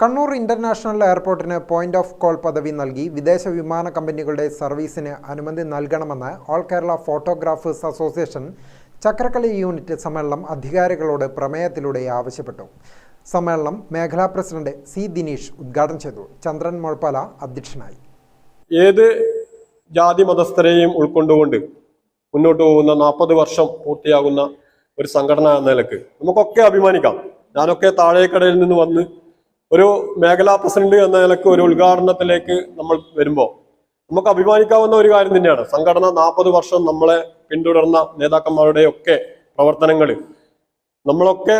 Kannur international എയർപോർട്ടിന് point of call പദവി നൽകി വിദേശ വിമാന കമ്പനികളുടെ സർവീസിന് അനുമതി നൽകണമെന്ന് ഓൾ കേരള ഫോട്ടോഗ്രാഫേഴ്സ് അസോസിയേഷൻ ചക്രക്കലി യൂണിറ്റ് സമ്മേളനം അധികാരികളോട് പ്രമേയത്തിലൂടെ ആവശ്യപ്പെട്ടു. സമ്മേളനം മേഖലാ പ്രസിഡന്റ് സി ദിനീഷ് ഉദ്ഘാടനം ചെയ്തു. ചന്ദ്രൻ മുഴപ്പാല അധ്യക്ഷനായി. ഏത് ജാതി മതസ്ഥരെയും ഉൾക്കൊണ്ടുകൊണ്ട് മുന്നോട്ട് പോകുന്ന നാൽപ്പത് വർഷം പൂർത്തിയാകുന്ന ഒരു സംഘടന എന്ന നിലയ്ക്ക് നമുക്കൊക്കെ അഭിമാനിക്കാം. ഞാനൊക്കെ താഴേക്കടയിൽ നിന്ന് വന്ന് ഒരു മേഖലാ പ്രസിഡന്റ് എന്ന നിലയ്ക്ക് ഒരു ഉദ്ഘാടനത്തിലേക്ക് നമ്മൾ വരുമ്പോൾ നമുക്ക് അഭിമാനിക്കാവുന്ന ഒരു കാര്യം തന്നെയാണ്. സംഘടന നാൽപ്പത് വർഷം നമ്മളെ പിന്തുടർന്ന നേതാക്കന്മാരുടെ ഒക്കെ പ്രവർത്തനങ്ങൾ നമ്മളൊക്കെ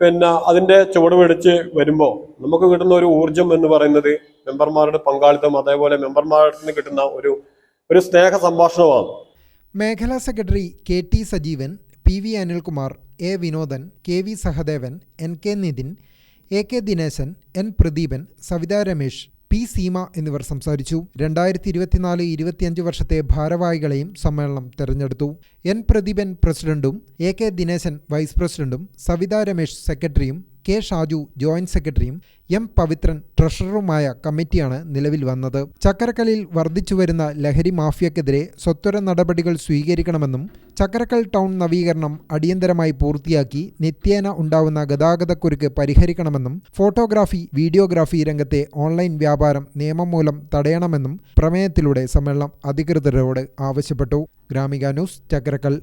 പിന്നെ അതിന്റെ ചുവട് പിടിച്ച് വരുമ്പോൾ നമുക്ക് കിട്ടുന്ന ഒരു ഊർജം എന്ന് പറയുന്നത് മെമ്പർമാരുടെ പങ്കാളിത്തം അതേപോലെ മെമ്പർമാരുടെ നിന്ന് കിട്ടുന്ന ഒരു ഒരു സ്നേഹ സംഭാഷണമാണ്. മേഖലാ secretary K T Sajeevan P V Anilkumar A Vinodan K V Sahadevan N K Nithin A K Dineshan N Pradeepan Savitha Ramesh P Seema എന്നിവർ സംസാരിച്ചു. രണ്ടായിരത്തി ഇരുപത്തിനാല് ഇരുപത്തിയഞ്ച് വർഷത്തെ ഭാരവാഹികളെയും സമ്മേളനം തെരഞ്ഞെടുത്തു. എൻ പ്രദീപൻ പ്രസിഡന്റും എ കെ ദിനേശൻ വൈസ് പ്രസിഡന്റും സവിത രമേശ് സെക്രട്ടറിയും കെ ഷാജു ജോയിന്റ് സെക്രട്ടറിയും എം പവിത്രൻ ട്രഷററുമായ കമ്മിറ്റിയാണ് നിലവിൽ വന്നത്. ചക്കരക്കലിൽ വർദ്ധിച്ചുവരുന്ന ലഹരി മാഫിയക്കെതിരെ സ്വത്വര നടപടികൾ സ്വീകരിക്കണമെന്നും ചക്കരക്കൽ ടൗൺ നവീകരണം അടിയന്തരമായി പൂർത്തിയാക്കി നിത്യേന ഉണ്ടാവുന്ന ഗതാഗതക്കുരുക്ക് പരിഹരിക്കണമെന്നും ഫോട്ടോഗ്രാഫി വീഡിയോഗ്രാഫി രംഗത്തെ ഓൺലൈൻ വ്യാപാരം നിയമം മൂലം തടയണമെന്നും പ്രമേയത്തിലൂടെ സമ്മേളനം അധികൃതരോട് ആവശ്യപ്പെട്ടു. ഗ്രാമിക ന്യൂസ് ചക്കരക്കൽ.